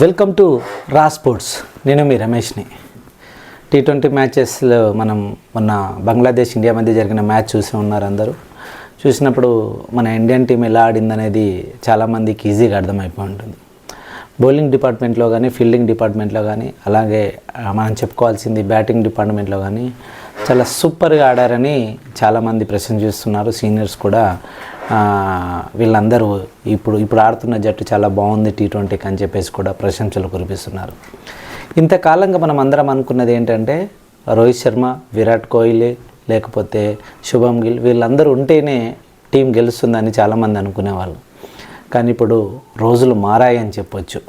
Welcome to రా sports. నేను మీ రమేష్ని. T twenty మ్యాచెస్లో మనం మొన్న బంగ్లాదేశ్ ఇండియా మధ్య జరిగిన మ్యాచ్ చూసి ఉన్నారు అందరూ. చూసినప్పుడు మన ఇండియన్ టీం ఎలా ఆడిందనేది చాలామందికి ఈజీగా అర్థమైపోయి ఉంటుంది. బౌలింగ్ డిపార్ట్మెంట్లో కానీ ఫీల్డింగ్ డిపార్ట్మెంట్లో కానీ అలాగే మనం చెప్పుకోవాల్సింది బ్యాటింగ్ డిపార్ట్మెంట్లో కానీ చాలా సూపర్గా ఆడారని చాలామంది ప్రశంసిస్తున్నారు సీనియర్స్ కూడా వీళ్ళందరూ ఇప్పుడు ఇప్పుడు ఆడుతున్న జట్టు చాలా బాగుంది టీ ట్వంటీకి అని చెప్పేసి కూడా ప్రశంసలు కురిపిస్తున్నారు. ఇంతకాలంగా మనం అందరం అనుకున్నది ఏంటంటే రోహిత్ శర్మ విరాట్ కోహ్లీ లేకపోతే శుభం గిల్ వీళ్ళందరూ ఉంటేనే టీం గెలుస్తుందని చాలామంది అనుకునేవాళ్ళు. కానీ ఇప్పుడు రోజులు మారాయని చెప్పొచ్చు.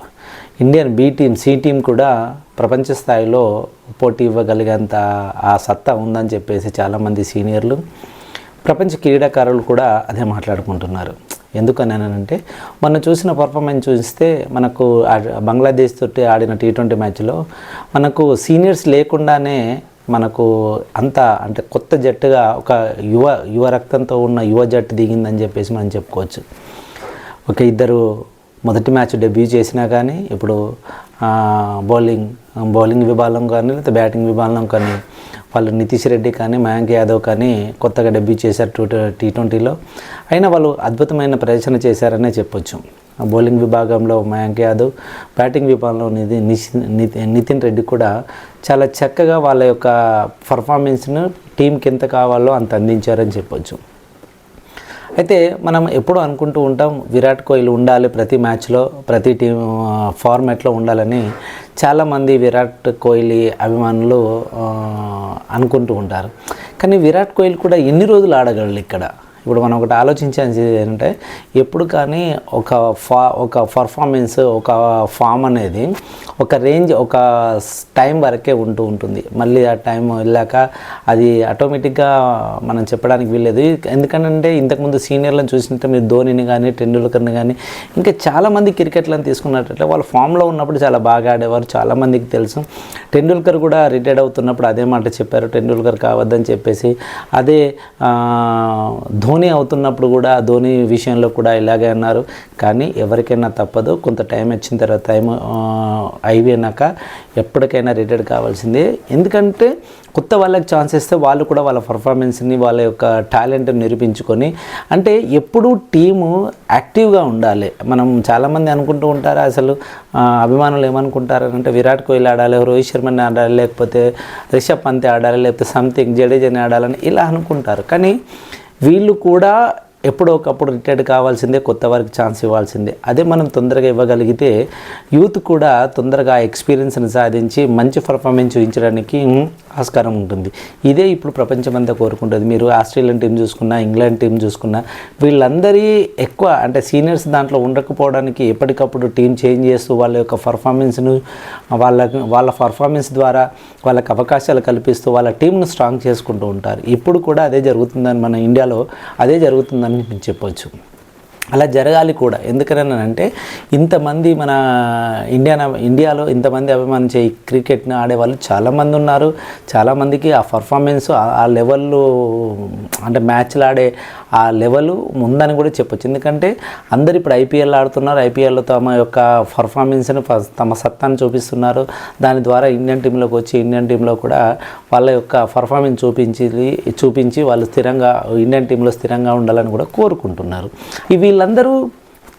Indian B team C team కూడా ప్రపంచ స్థాయిలో పోటీ ఇవ్వగలిగేంత ఆ సత్తా ఉందని చెప్పేసి చాలామంది సీనియర్లు ప్రపంచ క్రీడాకారులు కూడా అదే మాట్లాడుకుంటున్నారు. ఎందుకని అంటే చూసిన పర్ఫార్మెన్స్ చూస్తే మనకు బంగ్లాదేశ్ తోటి ఆడిన టీ ట్వంటీ మ్యాచ్లో మనకు సీనియర్స్ లేకుండానే మనకు అంత అంటే కొత్త జట్టుగా ఒక యువ యువ రక్తంతో ఉన్న యువ జట్టు దిగిందని చెప్పేసి మనం చెప్పుకోవచ్చు. ఒక ఇద్దరు మొదటి మ్యాచ్ డెబ్యూ చేసినా కానీ ఇప్పుడు బౌలింగ్ బౌలింగ్ విభాగం కానీ లేకపోతే బ్యాటింగ్ విభాగం కానీ వాళ్ళు నితీష్ రెడ్డి కానీ మయాంక్ యాదవ్ కానీ కొత్తగా డెబ్యూ చేశారు టూ టీ ట్వంటీలో. అయినా వాళ్ళు అద్భుతమైన ప్రదర్శన చేశారనే చెప్పొచ్చు. ఆ బౌలింగ్ విభాగంలో మయాంక్ యాదవ్ బ్యాటింగ్ విభాగంలో నితి- నితిన్ రెడ్డి కూడా చాలా చక్కగా వాళ్ళ యొక్క పర్ఫార్మెన్స్ను టీంకి ఎంత కావాలో అంత అందించారని చెప్పొచ్చు. అయితే మనం ఎప్పుడూ అనుకుంటూ ఉంటాం విరాట్ కోహ్లీ ఉండాలి ప్రతి మ్యాచ్లో ప్రతి టీం ఫార్మాట్లో ఉండాలని. చాలామంది విరాట్ కోహ్లీ అభిమానులు అనుకుంటూ ఉంటారు. కానీ విరాట్ కోహ్లీ కూడా ఎన్ని రోజులు ఆడగలడు ఇక్కడ? ఇప్పుడు మనం ఒకటి ఆలోచించాల్సి ఏంటంటే ఎప్పుడు కానీ ఒక ఫా ఒక పర్ఫార్మెన్స్ ఒక ఫామ్ అనేది ఒక రేంజ్ ఒక టైం వరకే ఉంటూ ఉంటుంది. మళ్ళీ ఆ టైం వెళ్ళాక అది ఆటోమేటిక్గా మనం చెప్పడానికి వీల్లేదు. ఎందుకంటే ఇంతకుముందు సీనియర్లను చూసినట్టు మీరు ధోనిని కానీ టెండూల్కర్ని కానీ ఇంకా చాలామంది క్రికెట్లను తీసుకున్నట్లయితే వాళ్ళు ఫామ్లో ఉన్నప్పుడు చాలా బాగా ఆడేవారు. చాలామందికి తెలుసు. టెండూల్కర్ కూడా రిటైర్డ్ అవుతున్నప్పుడు అదే మాట చెప్పారు. టెండూల్కర్ కావద్దని చెప్పేసి అదే ధోని ధోని అవుతున్నప్పుడు కూడా ధోని విషయంలో కూడా ఇలాగే అన్నారు. కానీ ఎవరికైనా తప్పదు. కొంత టైం వచ్చిన తర్వాత టైం అయిపోయినాక ఎప్పటికైనా రిటైర్డ్ కావాల్సిందే. ఎందుకంటే కొత్త వాళ్ళకి ఛాన్స్ ఇస్తే వాళ్ళు కూడా వాళ్ళ పర్ఫార్మెన్స్ని వాళ్ళ యొక్క టాలెంట్ని నిరూపించుకొని అంటే ఎప్పుడూ టీము యాక్టివ్గా ఉండాలి. మనం చాలామంది అనుకుంటూ ఉంటారు అసలు అభిమానులు ఏమనుకుంటారు అంటే విరాట్ కోహ్లీ ఆడాలి రోహిత్ శర్మని ఆడాలి లేకపోతే రిషబ్ పంత్ ఆడాలి లేకపోతే సంథింగ్ జడేజాని ఆడాలని ఇలా అనుకుంటారు. కానీ వీళ్ళు కూడా ఎప్పుడో ఒకప్పుడు రిటైర్డ్ కావాల్సిందే కొత్త వారికి ఛాన్స్ ఇవ్వాల్సిందే. అదే మనం తొందరగా ఇవ్వగలిగితే యూత్ కూడా తొందరగా ఎక్స్పీరియన్స్ని సాధించి మంచి పర్ఫార్మెన్స్ చూపించడానికి ఆస్కారం ఉంటుంది. ఇదే ఇప్పుడు ప్రపంచమంతా కోరుకుంటుంది. మీరు ఆస్ట్రేలియన్ టీం చూసుకున్నా ఇంగ్లాండ్ టీం చూసుకున్నా వీళ్ళందరి ఎక్కువ అంటే సీనియర్స్ దాంట్లో ఉండకపోవడానికి ఎప్పటికప్పుడు టీం చేంజ్ చేస్తూ వాళ్ళ యొక్క పర్ఫార్మెన్స్ను వాళ్ళ వాళ్ళ పర్ఫార్మెన్స్ ద్వారా వాళ్ళకి అవకాశాలు కల్పిస్తూ వాళ్ళ టీంను స్ట్రాంగ్ చేసుకుంటూ ఉంటారు. ఇప్పుడు కూడా అదే జరుగుతుందని మన ఇండియాలో అదే జరుగుతుందని మేము చెప్పొచ్చు. అలా జరగాలి కూడా. ఎందుకని అంటే ఇంతమంది మన ఇండియా ఇండియాలో ఇంతమంది అభిమానించే ఈ క్రికెట్ని ఆడేవాళ్ళు చాలామంది ఉన్నారు. చాలామందికి ఆ పర్ఫార్మెన్స్ ఆ లెవెల్లో అంటే మ్యాచ్లు ఆడే ఆ లెవెల్ ఉందని కూడా చెప్పొచ్చు. ఎందుకంటే అందరు ఇప్పుడు ఐపీఎల్ ఆడుతున్నారు. ఐపీఎల్లో తమ యొక్క పర్ఫార్మెన్స్ని తమ సత్తాన్ని చూపిస్తున్నారు. దాని ద్వారా ఇండియన్ టీంలోకి వచ్చి ఇండియన్ టీంలో కూడా వాళ్ళ యొక్క పర్ఫార్మెన్స్ చూపించి చూపించి వాళ్ళు స్థిరంగా ఇండియన్ టీంలో స్థిరంగా ఉండాలని కూడా కోరుకుంటున్నారు. ఈ వీళ్ళందరూ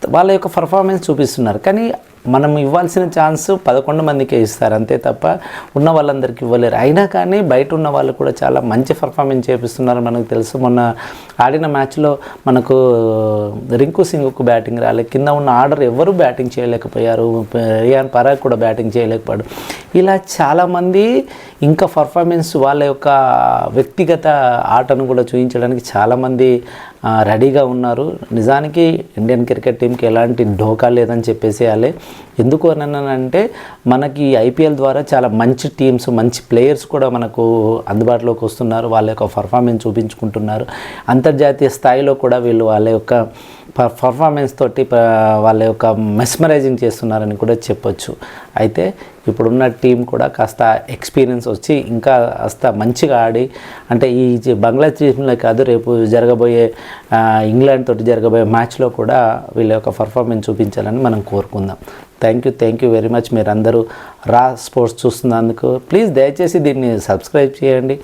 వాళ్ళ యొక్క పర్ఫార్మెన్స్ చూపిస్తున్నారు. కానీ మనం ఇవ్వాల్సిన ఛాన్స్ పదకొండు మందికే ఇస్తారు అంతే తప్ప ఉన్న వాళ్ళందరికీ ఇవ్వలేరు. అయినా కానీ బయట ఉన్న వాళ్ళు కూడా చాలా మంచి పర్ఫార్మెన్స్ చేపిస్తున్నారు మనకు తెలుసు. మొన్న ఆడిన మ్యాచ్లో మనకు రింకు సింగ్కు బ్యాటింగ్ రాలే. కింద ఉన్న ఆర్డర్ ఎవరు బ్యాటింగ్ చేయలేకపోయారు. రియాన్ పరాగ్ కూడా బ్యాటింగ్ చేయలేకపోయాడు. ఇలా చాలామంది ఇంకా పర్ఫార్మెన్స్ వాళ్ళ యొక్క వ్యక్తిగత ఆటను కూడా చూపించడానికి చాలామంది రెడీగా ఉన్నారు. నిజానికి ఇండియన్ క్రికెట్ టీంకి ఎలాంటి ఢోకా లేదని చెప్పేసేయాలి ఎందుకు అని అంటే మనకి ఐపీఎల్ ద్వారా చాలా మంచి టీమ్స్ మంచి ప్లేయర్స్ కూడా మనకు అందుబాటులోకి వస్తున్నారు. వాళ్ళ యొక్క పర్ఫార్మెన్స్ చూపించుకుంటున్నారు. అంతర్జాతీయ స్థాయిలో కూడా వీళ్ళు వాళ్ళ యొక్క పర్ఫార్మెన్స్ తోటి వాళ్ళ యొక్క మెస్మరైజింగ్ చేస్తున్నారని కూడా చెప్పొచ్చు. అయితే ఇప్పుడున్న టీం కూడా కాస్త ఎక్స్పీరియన్స్ వచ్చి ఇంకా కాస్త మంచిగా ఆడి అంటే ఈ బంగ్లాదేశ్లో కాదు రేపు జరగబోయే ఇంగ్లాండ్ తోటి జరగబోయే మ్యాచ్లో కూడా వీళ్ళ యొక్క పర్ఫార్మెన్స్ చూపించాలని మనం కోరుకుందాం. Thank you thank you very much మీరందరూ రా స్పోర్ట్స్ చూస్తున్నందుకు. ప్లీజ్ దయచేసి దీన్ని సబ్స్క్రైబ్ చేయండి.